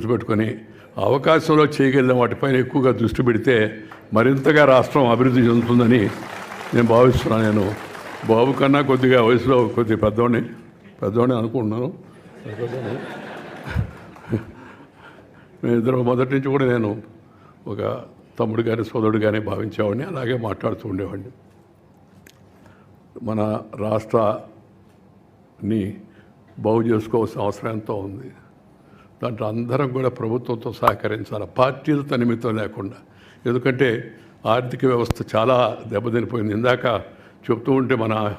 పెట్టుకొని అవకాశంలో చేయగలిగిన వాటిపైన ఎక్కువగా దృష్టి పెడితే మరింతగా రాష్ట్రం అభివృద్ధి చెందుతుందని నేను భావిస్తున్నాను. నేను బాబు కన్నా కొద్దిగా వయసులో కొద్దిగా పెద్దవాడిని పెద్దవాడిని అనుకుంటున్నాను. మేము ఇద్దరు మొదటి నుంచి కూడా నేను ఒక తమ్ముడు కానీ సోదరుడు కానీ భావించేవాడిని. అలాగే మాట్లాడుతూ ఉండేవాడిని. మన రాష్ట్రాన్ని బాగు చేసుకోవాల్సిన అవసరం ఎంతో ఉంది. దాంట్లో అందరం కూడా ప్రభుత్వంతో సహకరించాలి. పార్టీలతో నిమిత్తం లేకుండా. ఎందుకంటే ఆర్థిక వ్యవస్థ చాలా దెబ్బతినిపోయింది. ఇందాక చెప్తూ ఉంటే మన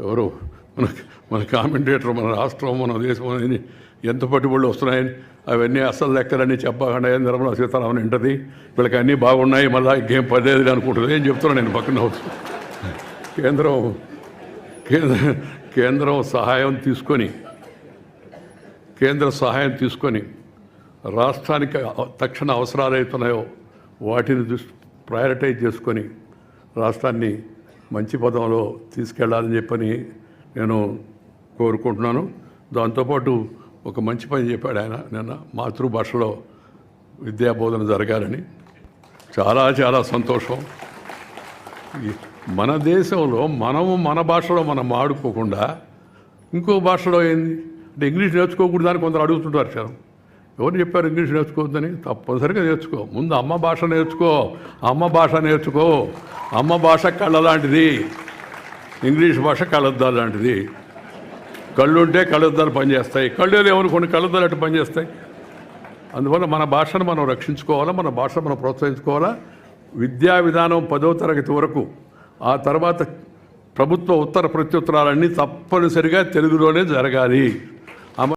ఎవరు? మన మన కామెంటేటర్ మన రాష్ట్రం మన దేశం అని ఎంత పట్టుబడులు వస్తున్నాయని అవన్నీ అసలు లెక్కలన్నీ చెప్పకుండా ఏం నిర్మలా సీతారామన్ వింటది? వీళ్ళకి అన్నీ బాగున్నాయి మళ్ళీ ఇంకేం పదేది అనుకుంటుంది? ఏం చెప్తున్నాను నేను పక్కన కేంద్రం కేంద్ర కేంద్రం సహాయం తీసుకొని కేంద్ర సహాయం తీసుకొని రాష్ట్రానికి తక్షణ అవసరాలు అవుతున్నాయో వాటిని దృష్టి ప్రయారిటైజ్ చేసుకొని రాష్ట్రాన్ని మంచి పదంలో తీసుకెళ్ళాలని చెప్పని నేను కోరుకుంటున్నాను. దాంతోపాటు ఒక మంచి పని చెప్పాడు ఆయన నిన్న. మాతృభాషలో విద్యాబోధన జరగాలని. చాలా చాలా సంతోషం. మన దేశంలో మనము మన భాషలో మనం ఆడుకోకుండా ఇంకో భాషలో ఏంది? అంటే ఇంగ్లీష్ నేర్చుకోకూడదు అని కొందరు అడుగుతుంటారు క్షణం ఎవరు చెప్పారు ఇంగ్లీష్ నేర్చుకోవద్దని? తప్పనిసరిగా నేర్చుకో. ముందు అమ్మ భాష నేర్చుకో. అమ్మ భాష నేర్చుకో. అమ్మ భాష కళ్ళ లాంటిది. ఇంగ్లీష్ భాష కళ్ళద్దాలు లాంటిది. కళ్ళుంటే కళ్ళద్దాలు పనిచేస్తాయి. కళ్ళు లేవని కొన్ని కళ్ళద్దాలు అటు పనిచేస్తాయి. అందువల్ల మన భాషను మనం రక్షించుకోవాలా? మన భాష మనం ప్రోత్సహించుకోవాలా? విద్యా విధానం పదో తరగతి వరకు. ఆ తర్వాత ప్రభుత్వ ఉత్తర ప్రత్యుత్తరాలన్నీ తప్పనిసరిగా తెలుగులోనే జరగాలి.